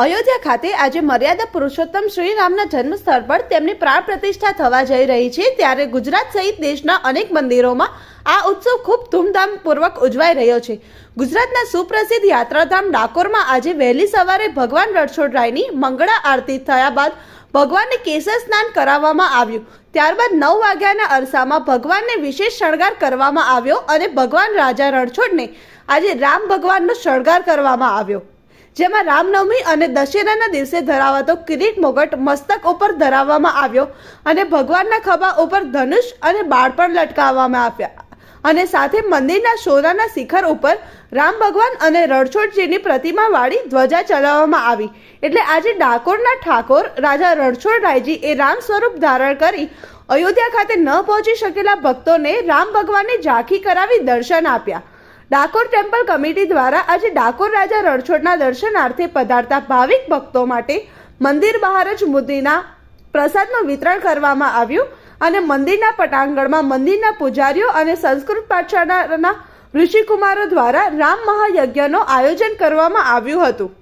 અયોધ્યા ખાતે આજે મર્યાદા પુરુષોત્તમ શ્રી રામના જન્મસ્થળ પર તેમની પ્રાણ પ્રતિષ્ઠા થવા જઈ રહી છે, ત્યારે ગુજરાત સહિત દેશના અનેક મંદિરોમાં આ ઉત્સવ ખૂબ ધૂમધામપૂર્વક ઉજવાઈ રહ્યો છે. ગુજરાતના સુપ્રસિદ્ધ યાત્રાધામ ડાકોરમાં આજે વહેલી સવારે ભગવાન રણછોડરાયની મંગળા આરતી થયા બાદ ભગવાનને કેસર સ્નાન કરાવવામાં આવ્યું. ત્યારબાદ નવ વાગ્યાના અરસામાં ભગવાનને વિશેષ શણગાર કરવામાં આવ્યો અને ભગવાન રાજા રણછોડને આજે રામ ભગવાનનો શણગાર કરવામાં આવ્યો. જેમાં રામનવમી અને દશેરાના દિવસે ધરાવાતો કિરીટ મુગટ મસ્તક ઉપર ધરાવવામાં આવ્યો અને ભગવાનના ખભા ઉપર ધનુષ અને બાળ પણ લટકાવવામાં આવ્યા અને સાથે મંદિરના સોનાના શિખર ઉપર રામ ભગવાન અને રણછોડજીની પ્રતિમા વાળી ધ્વજા ચલાવવામાં આવી. એટલે આજે ડાકોરના ઠાકોર રાજા રણછોડરાયજી એ રામ સ્વરૂપ ધારણ કરી અયોધ્યા ખાતે ન પહોંચી શકેલા ભક્તોને રામ ભગવાનની ઝાંખી કરાવી દર્શન આપ્યા. ડાકોર ટેમ્પલ કમિટી દ્વારા આજે ડાકોર રાજા રણછોડના દર્શનાર્થે પધારતા ભાવિક ભક્તો માટે મંદિર બહાર જ મુદ્દીના પ્રસાદનું વિતરણ કરવામાં આવ્યું અને મંદિરના પટાંગણમાં મંદિરના પૂજારીઓ અને સંસ્કૃત પાઠશાળાના ઋષિકુમારો દ્વારા રામ મહાયજ્ઞનું આયોજન કરવામાં આવ્યું હતું.